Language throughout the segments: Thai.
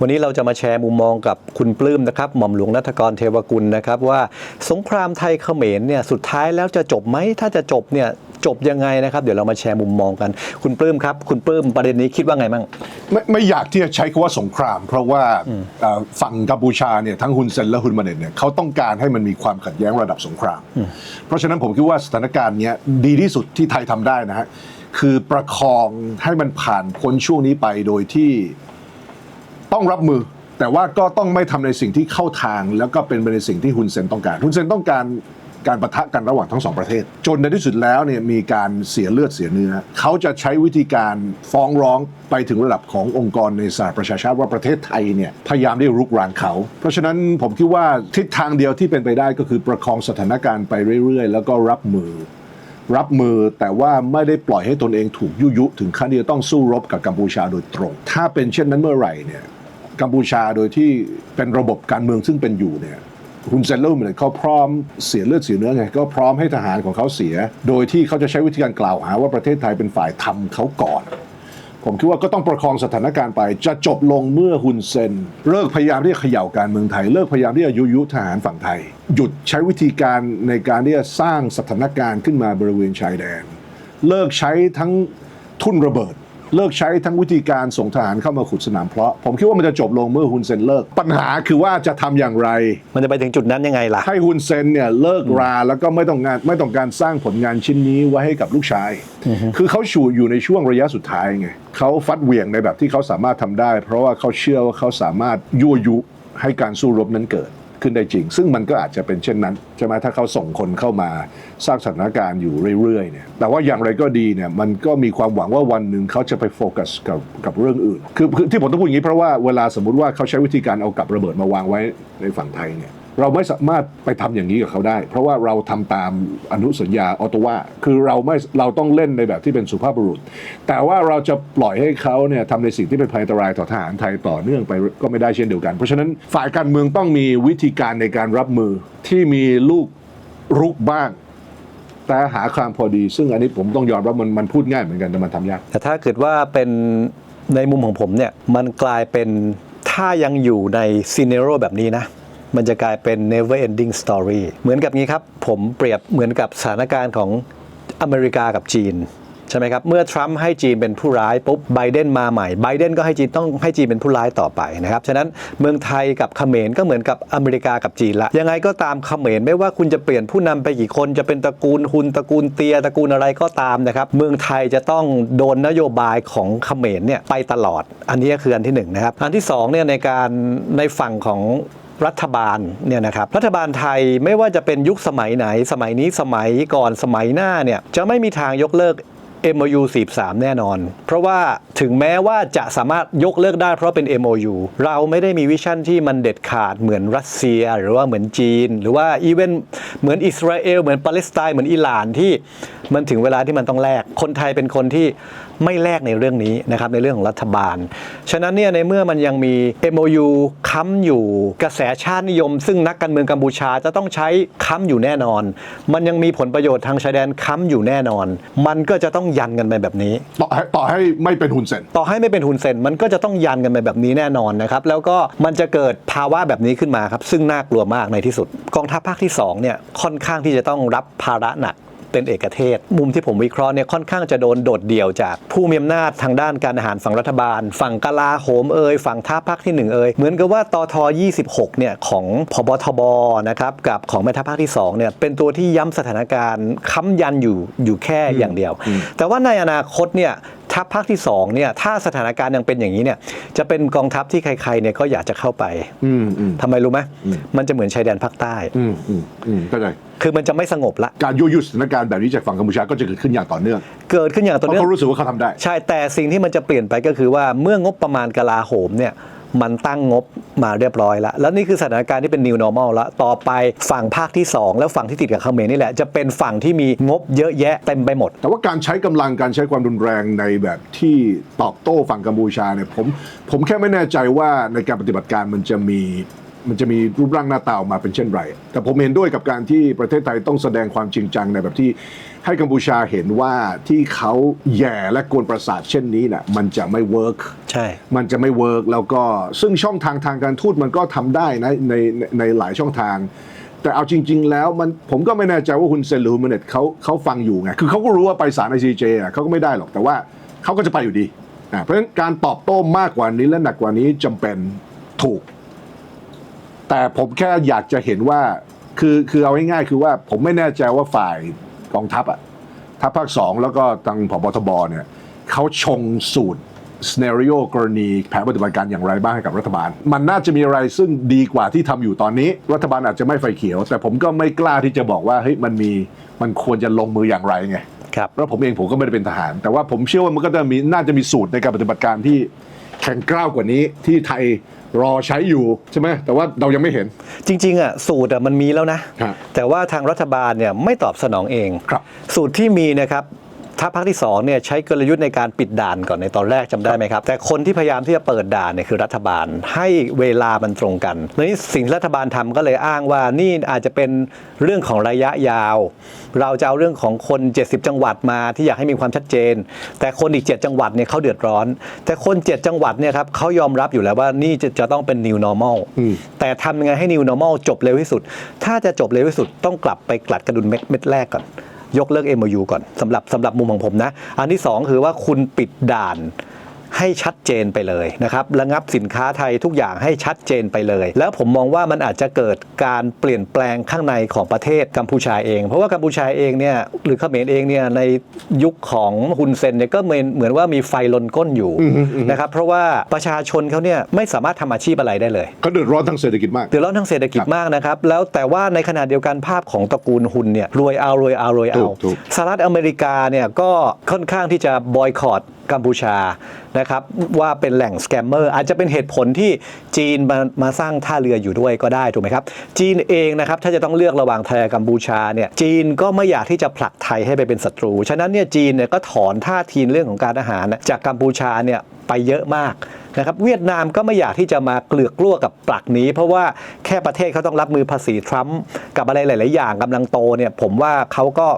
วันนี้เราจะมาแชร์มุมมองกับคุณปลื้มนะครับ หม่อมหลวงนัทกรเทวกุลนะครับว่าสงครามไทยเขมรเนี่ยสุดท้ายแล้วจะจบไหมถ้าจะจบเนี่ยจบยังไงนะครับ เดี๋ยวเรามาแชร์มุมมองกัน คุณปลื้มครับ คุณปลื้มประเด็นนี้คิดว่าไงมั่งไม่ไม่อยากที่จะใช้คำว่าสงคราม เพราะว่าเอ่อฝั่งกัมพูชาเนี่ยทั้งฮุนเซนและฮุนมาเน็ตเนี่ยเขาต้องการให้มันมีความขัดแย้งระดับสงคราม เพราะฉะนั้นผมคิดว่าสถานการณ์เนี้ยดีที่สุดที่ไทยทำได้นะฮะคือประคองให้มันผ่านพ้นช่วงนี้ไปโดยที่ ต้องรับมือ แต่ว่าก็ต้องไม่ทำในสิ่งที่เข้าทาง แล้วก็เป็นไปในสิ่งที่ฮุนเซนต้องการฮุนเซนต้องการการประทะกันระหว่างทั้งสองประเทศ จนในที่สุดแล้วเนี่ยมีการเสียเลือดเสียเนื้อ เขาจะใช้วิธีการฟ้องร้องไปถึงระดับขององค์กรในสหประชาชาติว่าประเทศไทยเนี่ยพยายามได้รุกรานเขา เพราะฉะนั้นผมคิดว่าทิศทางเดียวที่เป็นไปได้ก็คือประคองสถานการณ์ไปเรื่อย ๆ แล้วก็รับมือ รับมือแต่ว่าไม่ได้ปล่อยให้ตนเองถูกยุยุ ถึงขั้นที่จะต้องสู้รบกับกัมพูชาโดยตรง ถ้าเป็นเช่นนั้นเมื่อไหร่เนี่ย กัมพูชาโดยที่เป็นระบบการเมืองซึ่งเป็นอยู่เนี่ยคุณเซนเลอร์เนี่ยเขาพร้อมเสียเลือดเสียเนื้อไงก็พร้อมให้ทหารของเขาเสีย โดยที่เขาจะใช้วิธีการกล่าวหาว่าประเทศไทยเป็นฝ่ายทำเขาก่อน ผมคิดว่าก็ต้องประคองสถานการณ์ไป จะจบลงเมื่อฮุนเซนเลิกพยายามที่จะเขย่าการเมืองไทย เลิกพยายามที่จะยุยุทหารฝั่งไทย หยุดใช้วิธีการในการที่จะสร้างสถานการณ์ขึ้นมาบริเวณชายแดน เลิกใช้ทั้งทุ่นระเบิด เลิกใช้ทั้งวิธีการส่งทหารเข้ามาขุดสนามเพาะ ผมคิดว่ามันจะจบลงเมื่อฮุนเซนเลิก ปัญหาคือว่าจะทำอย่างไร มันจะไปถึงจุดนั้นยังไงล่ะ ให้ฮุนเซนเนี่ยเลิกราแล้วก็ไม่ต้องงานไม่ต้องการสร้างผลงานชิ้นนี้ไว้ให้กับลูกชาย คือเขาชูอยู่ในช่วงระยะสุดท้ายไงเขาฟัดเหวี่ยงในแบบที่เขาสามารถทำได้ เพราะว่าเขาเชื่อว่าเขาสามารถยั่วยุให้การสู้รบนั้นเกิด ขึ้นได้จริง ซึ่งมันก็อาจจะเป็นเช่นนั้นใช่ไหมถ้าเขาส่งคนเข้ามาสร้างสถานการณ์อยู่เรื่อยๆเนี่ยแต่ว่าอย่างไรก็ดีเนี่ยมันก็มีความหวังว่าวันหนึ่งเขาจะไปโฟกัสกับกับเรื่องอื่น คือคือที่ผมต้องพูดอย่างนี้เพราะว่าเวลาสมมุติว่าเขาใช้วิธีการเอากับระเบิดมาวางไว้ในฝั่งไทยเนี่ย เราไม่สามารถไปทำอย่างนี้กับเขาได้ เพราะว่าเราทำตามอนุสัญญาออตตวาคือเราไม่เราต้องเล่นในแบบที่เป็นสุภาพบุรุษ แต่ว่าเราจะปล่อยให้เขาเนี่ยทำในสิ่งที่เป็นภัยอันตรายต่อทหารไทยต่อเนื่องไปก็ไม่ได้เช่นเดียวกัน เพราะฉะนั้นฝ่ายการเมืองต้องมีวิธีการในการรับมือที่มีลูกรุกบ้าง แต่หาความพอดี ซึ่งอันนี้ผมต้องยอมรับมันมันพูดง่ายเหมือนกันแต่มันทำยากแต่ถ้าเกิดว่าเป็นในมุมของผมเนี่ยมันกลายเป็นถ้ายังอยู่ในซีเนโรแบบนี้นะ มันจะกลายเป็น never ending story เหมือนกับงี้ครับ ผมเปรียบเหมือนกับสถานการณ์ของอเมริกากับจีนใช่ไหมครับ เมื่อทรัมป์ให้จีนเป็นผู้ร้ายปุ๊บไบเดนมาใหม่ไบเดนก็ให้จีนต้องให้จีนเป็นผู้ร้ายต่อไปนะครับ ฉะนั้นเมืองไทยกับเขมรก็เหมือนกับอเมริกากับจีนละ ยังไงก็ตามเขมรไม่ว่าคุณจะเปลี่ยนผู้นำไปกี่คนจะเป็นตระกูลหุนตระกูลเตียตระกูลอะไรก็ตามนะครับ เมืองไทยจะต้องโดนนโยบายของเขมรเนี่ยไปตลอด อันนี้คืออันที่หนึ่งนะครับ อันที่สองเนี่ยในการในฝั่งของ รัฐบาลเนี่ยนะครับรัฐบาลไทยไม่ว่าจะเป็นยุคสมัยไหน สมัยนี้สมัยก่อนสมัยหน้าเนี่ยจะไม่มีทางยกเลิก MOU 43 แน่นอน เพราะว่าถึงแม้ว่าจะสามารถยกเลิกได้เพราะเป็น MOU เราไม่ได้มีวิชั่นที่มันเด็ดขาดเหมือนรัสเซีย หรือว่าเหมือนจีน หรือว่าอีเวนเหมือนอิสราเอลเหมือนปาเลสไตน์เหมือนอิหร่านที่มันถึงเวลาที่มันต้องแลกคนไทยเป็นคนที่ไม่แลกในเรื่องนี้นะครับในเรื่องของรัฐบาล ฉะนั้นเนี่ยในเมื่อมันยังมี MOU ค้ำอยู่กระแสชาตินิยม ซึ่งนักการเมืองกัมพูชาจะต้องใช้ค้ำอยู่แน่นอน มันยังมีผลประโยชน์ทางชายแดนค้ำอยู่แน่นอน มันก็จะต้องยันกันไปแบบนี้ ต่อให้ต่อให้ไม่เป็นฮุนเซนต่อให้ไม่เป็นฮุนเซนมันก็จะต้องยันกันไปแบบนี้แน่นอนนะครับ แล้วก็มันจะเกิดภาวะแบบนี้ขึ้นมาครับ ซึ่งน่ากลัวมากในที่สุด กองทัพภาคที่2เนี่ยค่อนข้างที่จะต้องรับภาระหนัก เป็นเอกเทศ มุมที่ผมวิเคราะห์เนี่ยค่อนข้างจะโดนโดดเดี่ยวจากผู้มีอำนาจทางด้านการอาหารฝั่งรัฐบาล ฝั่งกลาโหมเอ่ยฝั่งทัพภาคที่ 1 เอ่ยเหมือนกับว่าตท26เนี่ยของพบทบนะครับกับของแม่ทัพภาคที่2เนี่ยเป็นตัวที่ย้ำสถานการณ์ค้ำยันอยู่อยู่แค่อย่างเดียว แต่ว่าในอนาคตเนี่ย ทัพภาคที่2เนี่ยถ้าสถานการณ์ยังเป็นอย่างนี้เนี่ยจะเป็นกองทัพที่ใครๆเนี่ยก็อยากจะเข้าไปอืมอืมทำไมรู้ไหมมันจะเหมือนชายแดนภาคใต้อืมอืมอืมเข้าใจคือมันจะไม่สงบละการยั่วยุสถานการณ์แบบนี้จากฝั่งกัมพูชาก็จะเกิดขึ้นอย่างต่อเนื่อง เกิดขึ้นอย่างเพต่อราะเนื่องเขารู้สึกว่าเขาทำได้ ใช่แต่สิ่งที่มันจะเปลี่ยนไปก็คือว่าเมื่องบประมาณกลาโหมเนี่ย มันตั้งงบมาเรียบร้อยแล้ว แล้วนี่คือสถานการณ์ที่เป็น new normal แล้วต่อไปฝั่งภาคที่ 2 แล้วฝั่งที่ติดกับเขมรนี่แหละ จะเป็นฝั่งที่มีงบเยอะแยะเต็มไปหมด แต่ว่าการใช้กำลังการใช้ความรุนแรงในแบบที่ตอบโต้ฝั่งกัมพูชาเนี่ยผมผมแค่ไม่แน่ใจว่าในการปฏิบัติการมันจะมี มันจะมีรูปร่างหน้าตาออกมาเป็นเช่นไร แต่ผมเห็นด้วยกับการที่ประเทศไทยต้องแสดงความจริงจังในแบบที่ให้กัมพูชาเห็นว่าที่เขาแย่และกวนประสาทเช่นนี้น่ะมันจะไม่เวิร์กใช่ มันจะไม่เวิร์กแล้วก็ซึ่งช่องทางทางการทูตมันก็ทำได้นะในในในหลายช่องทาง แต่เอาจริง ๆ แล้วมันผมก็ไม่แน่ใจว่าคุณเซนหรือคุณเมเนตเขาเขาฟังอยู่ไงคือเขาก็รู้ว่าไปศาลไอซีเจอะเขาก็ไม่ได้หรอกแต่ว่าเขาก็จะไปอยู่ดีอะเพราะฉะนั้นการตอบโต้มากกว่านี้และหนักกว่านี้จำเป็นถูก แต่ผมแค่อยากจะเห็นว่าคือคือเอาง่ายๆคือว่าผมไม่แน่ใจว่าฝ่ายกองทัพอะทัพภาคสองแล้วก็ทางผบทบเนี่ยเขาชงสูตรสเนริโอกรณีแผนปฏิบัติการอย่างไรบ้างให้กับรัฐบาล มันน่าจะมีอะไรซึ่งดีกว่าที่ทำอยู่ตอนนี้ รัฐบาลอาจจะไม่ไฟเขียว แต่ผมก็ไม่กล้าที่จะบอกว่าเฮ้ยมันมีมันควรจะลงมืออย่างไรไงครับแล้วผมเองผมก็ไม่ได้เป็นทหาร แต่ว่าผมเชื่อว่ามันก็จะมีน่าจะมีสูตรในการปฏิบัติการที่แข็งกร้าวกว่านี้ที่ไทย รอใช้อยู่ใช่ไหมแต่ว่าเรายังไม่เห็น จริงๆอะสูตรอะมันมีแล้วนะครับแต่ว่าทางรัฐบาลเนี่ยไม่ตอบสนองเอง ครับ สูตรที่มีนะครับ ทัพภาคที่2เนี่ยใช้กลยุทธ์ในการปิดด่านก่อนในตอนแรกจำได้ไหมครับ แต่คนที่พยายามที่จะเปิดด่านเนี่ยคือรัฐบาลให้เวลามันตรงกันแล้วนี่สิ่งที่รัฐบาลทำก็เลยอ้างว่านี่อาจจะเป็นเรื่องของระยะยาว เราจะเอาเรื่องของคน 70 จังหวัดมาที่อยากให้มีความชัดเจน แต่คนอีก 7 จังหวัดเนี่ยเขาเดือดร้อน แต่คน 7 จังหวัดเนี่ยครับเขายอมรับอยู่แล้วว่านี่จะจะต้องเป็น new normal อืมแต่ทำยังไงให้ new normal จบเร็วที่สุด ถ้าจะจบเร็วที่สุดต้องกลับไปกลัดกระดุมเม็ดเม็ดแรกก่อน ยกเลิก MOU ก่อนสำหรับสำหรับมุมของผมนะ อันที่สองคือว่าคุณปิดด่าน ให้ชัดเจนไปเลยนะครับระงับสินค้าไทยทุกอย่างให้ชัดเจนไปเลย แล้วผมมองว่ามันอาจจะเกิดการเปลี่ยนแปลงข้างในของประเทศกัมพูชาเอง เพราะว่ากัมพูชาเองเนี่ยหรือเขมรเองเนี่ยในยุคของฮุนเซนเนี่ยก็เหมือนเหมือนว่ามีไฟลนก้นอยู่นะครับเพราะว่าประชาชนเขาเนี่ยไม่สามารถทำอาชีพอะไรได้เลยเขาเดือดร้อนทางเศรษฐกิจมากเดือดร้อนทางเศรษฐกิจครับมากนะครับแล้วแต่ว่าในขณะเดียวกันภาพของตระกูลฮุนเนี่ยรวยเอารวยเอารวยถูเอากถูกสหรัฐอเมริกาเนี่ยก็ค่อนข้างที่จะบอยคอรดกัมพูชานะครับว่าเป็นแหล่งสแกมเมอร์อาจจะเป็นเหตุผลที่จีนมามาสร้างท่าเรืออยู่ด้วยก็ได้ถูกไหมครับ จีนเองนะครับถ้าจะต้องเลือกระหว่างไทยกับกัมพูชาเนี่ยจีนก็ไม่อยากที่จะผลักไทยให้ไปเป็นศัตรู ฉะนั้นเนี่ยจีนเนี่ยก็ถอนท่าทีเรื่องของการอาหารนะจากกัมพูชาเนี่ยไปเยอะมากนะครับเวียดนามก็ไม่อยากที่จะมาเกลือกกลัวกับปลักนี้ เพราะว่าแค่ประเทศเขาต้องรับมือภาษีทรัมป์กับอะไรหลาย ๆ อย่างกำลังโตเนี่ยผมว่าเขาก็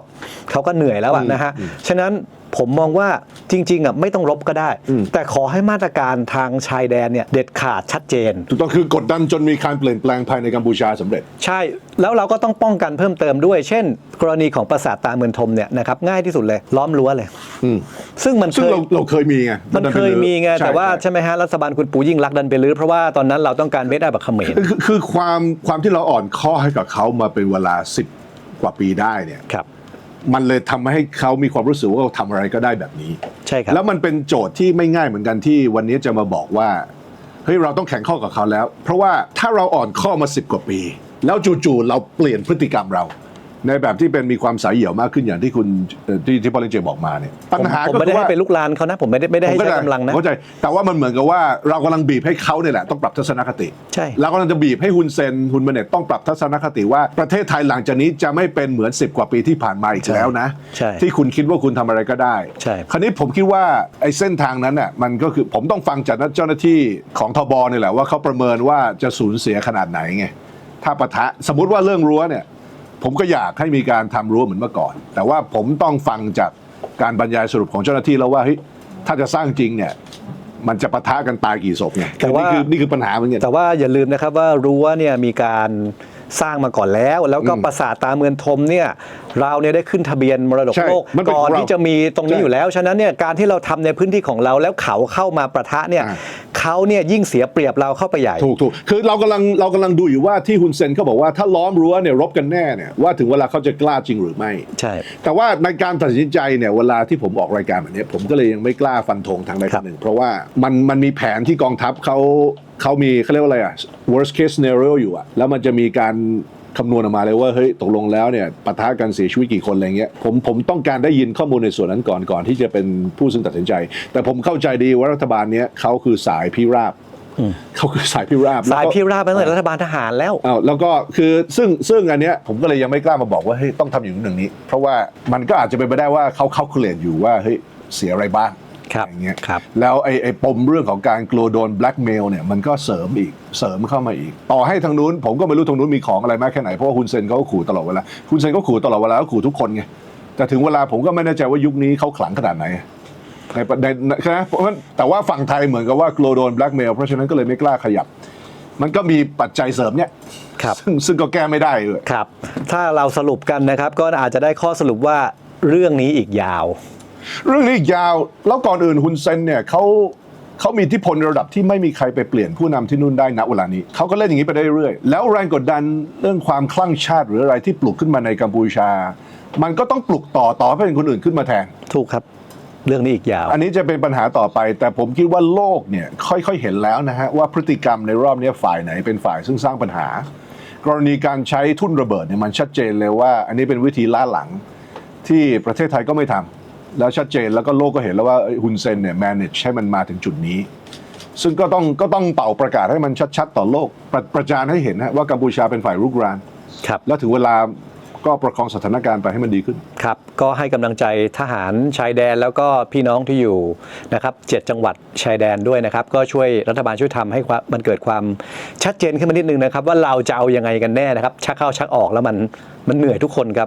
เขาก็เหนื่อยแล้วอะนะฮะฉะนั้น ผมมองว่าจริงๆอะไม่ต้องรบก็ได้ แต่ขอให้มาตรการทางชายแดนเนี่ยเด็ดขาดชัดเจน ถูกต้องคือกดดันจนมีการเปลี่ยนแปลงภายในกัมพูชาสำเร็จ ใช่แล้วเราก็ต้องป้องกันเพิ่มเติมด้วย เช่น กรณีของปราสาทตาเมือนทมเนี่ยนะครับง่ายที่สุดเลยล้อมรั้วเลยอืมซึ่งมันซึ่งเคยเราเราเคยมีไงมันเคยมีไงใช่แต่ว่าใช่ใช่ไหมฮะรัฐบาลคุณปู่ยิ่งรักษณ์ดันไปรื้อเพราะว่าตอนนั้นเราต้องการเม็ดได้แบบเขมรคือคือความความที่เราอ่อนข้อให้กับเขามาเป็นเวลาสิบกว่าปีได้เนี่ยครับ มันเลยทำให้เขามีความรู้สึกว่าเขาทำอะไรก็ได้แบบนี้ ใช่ครับ แล้วมันเป็นโจทย์ที่ไม่ง่ายเหมือนกันที่วันนี้จะมาบอกว่าเฮ้ยเราต้องแข่งข้อกับเขาแล้ว เพราะว่าถ้าเราอ่อนข้อมาสิบกว่าปี แล้วจู่ๆเราเปลี่ยนพฤติกรรมเรา ในแบบที่เป็นมีความสายเหี่ยวมากขึ้นอย่างที่คุณเอ่อที่ที่พอลินเจบอกมาเนี่ยปัญหาผมก็ไม่คืได้อให้ว่าเป็นลูกลานเขานะ ผมไม่ได้ไม่ได้ให้ผมใช้เข้าใจกำลังนะเข้าใจแต่ว่ามันเหมือนกับว่าเรากำลังบีบให้เขาเนี่ยแหละต้องปรับทัศนคติ ใช่เรากำลังจะบีบให้ฮุนเซนฮุนเมเนตต้องปรับทัศนคติว่าประเทศไทยหลังจากนี้จะไม่เป็นเหมือน 10 กว่าปีที่ผ่านมาอีกใช่แล้วนะใช่ที่คุณคิดว่าคุณทำอะไรก็ได้ใช่คราวนี้ผมคิดว่าไอ้เส้นทางนั้นน่ะมันก็คือผมต้องฟังจากเจ้าหน้าที่ของทบนี่แหละว่าเขาประเมินว่าจะสูญเสียขนาดไหนไงถ้าปะทะสมมุติว่าเรื่องรั้วเนี่ย ผมก็อยากให้มีการทำรั้วเหมือนเมื่อก่อน แต่ว่าผมต้องฟังจากการบรรยายสรุปของเจ้าหน้าที่แล้วว่าเฮ้ยถ้าจะสร้างจริงเนี่ยมันจะปะทะกันตายกี่ศพไงแต่ว่านี่คือนี่คือปัญหาเหมือนกันแต่ว่าอย่าลืมนะครับว่ารั้วเนี่ยมีการ สร้างมาก่อนแล้ว แล้วก็อืมปราสาทตาเมือนทมเนี่ยเราเนี่ยได้ขึ้นทะเบียนมรดกใช่โลกมันเป็นก่อนของเราที่จะมีตรงนี้ใช่อยู่แล้ว ฉะนั้นเนี่ยการที่เราทำในพื้นที่ของเราแล้วเขาเข้ามาประทะเนี่ยอ่าเขาเนี่ยยิ่งเสียเปรียบเราเข้าไปใหญ่ถูกถูกคือเรากำลังเรากำลังดูอยู่ว่าที่ฮุนเซนเขาบอกว่าถ้าล้อมรั้วเนี่ยรบกันแน่เนี่ยว่าถึงเวลาเขาจะกล้าจริงหรือไม่ ใช่ แต่ว่าในการตัดสินใจเนี่ยเวลาที่ผมออกรายการแบบนี้ผมก็เลยยังไม่กล้าฟันธงทางใดครัทาบงหนึ่ง เพราะว่ามันมันมีแผนที่กองทัพเขา เขามีเขาเรียกว่าอะไรอะ worst case scenario อยู่อะ แล้วมันจะมีการคำนวณออกมาเลยว่าเฮ้ยตกลงแล้วเนี่ยปะทะกันเสียชีวิตกี่คนอะไรเงี้ยผมผมต้องการได้ยินข้อมูลในส่วนนั้นก่อนก่อนที่จะเป็นผู้ซึ่งตัดสินใจ แต่ผมเข้าใจดีว่ารัฐบาลเนี้ยเขาคือสายพิราบเขาคือสายพิราบสายแล้วก็พิราบตั้งแต่รัฐบาลทหารแล้วอ้าวแล้วก็คือซึ่งซึ่งอันเนี้ยผมก็เลยยังไม่กล้ามาบอกว่าเฮ้ยต้องทำอย่างนู้นอย่างนี้ เพราะว่ามันก็อาจจะเป็นไปได้ว่าเขาเขาเคลียอยู่ว่าเฮ้ยเสียอะไรบ้าง ครับอย่างเงี้ยครับ แล้วไอ้ไอ้ปมเรื่องของการกลัวโดนแบล็กเมลเนี่ยมันก็เสริมอีกเสริมเข้ามาอีก ต่อให้ทางนู้นผมก็ไม่รู้ทางนู้นมีของอะไรมากแค่ไหน เพราะว่าคุณเซนเขาก็ขู่ตลอดเวลาคุณเซนก็ขู่ตลอดเวลาก็ขู่ทุกคนไงแต่ถึงเวลาผมก็ไม่แน่ใจว่ายุคนี้เขาขลังขนาดไหนในในในนะเพราะฉะนั้นแต่ว่าฝั่งไทยเหมือนกับว่ากลัวโดนแบล็กเมลเพราะฉะนั้นก็เลยไม่กล้าขยับ มันก็มีปัจจัยเสริมเนี่ยครับ ซึ่งซึ่งก็แก้ไม่ได้เลย ครับ ถ้าเราสรุปกันนะครับ ก็อาจจะได้ข้อสรุปว่าเรื่องนี้อีกยาว เรื่องนี้อีกยาวแล้วก่อนอื่นฮุนเซนเนี่ยเขาเขามีอิทธิพลระดับที่ไม่มีใครไปเปลี่ยนผู้นำที่นู่นได้ณเวลานี้ เขาก็เล่นอย่างนี้ไปได้เรื่อยๆแล้วแรงกดดันเรื่องความคลั่งชาติหรืออะไรที่ปลุกขึ้นมาในกัมพูชา มันก็ต้องปลุกต่อต่อให้เป็นคนอื่นขึ้นมาแทน ถูกครับ เรื่องนี้อีกยาว อันนี้จะเป็นปัญหาต่อไป แต่ผมคิดว่าโลกเนี่ยค่อยๆเห็นแล้วนะฮะว่าพฤติกรรมในรอบนี้ฝ่ายไหนเป็นฝ่ายซึ่งสร้างปัญหา กรณีการใช้ทุ่นระเบิดเนี่ยมันชัดเจนเลยว่า อันนี้เป็นวิธีล้าหลังที่ประเทศไทยก็ไม่ทำ แล้วชัดเจนแล้วก็โลกก็เห็นแล้วว่าเอ้ยฮุนเซนเนี่ย manage ให้มันมาถึงจุดนี้ ซึ่งก็ต้องก็ต้องเป่าประกาศให้มันชัดๆ ต่อโลกประประจานให้เห็นนะว่ากัมพูชาเป็นฝ่ายรุกรานครับแล้วถึงเวลาก็ประคองสถานการณ์ไปให้มันดีขึ้น ครับ ก็ให้กำลังใจทหารชายแดนแล้วก็พี่น้องที่อยู่นะครับเจ็ดจังหวัดชายแดนด้วยนะครับ ก็ช่วยรัฐบาลช่วยทำให้ความมันเกิดความชัดเจนขึ้นมานิดนึงนะครับ ว่าเราจะเอายังไงกันแน่นะครับ ชักเข้าชักออกแล้วมันมันเหนื่อยทุกคนครับ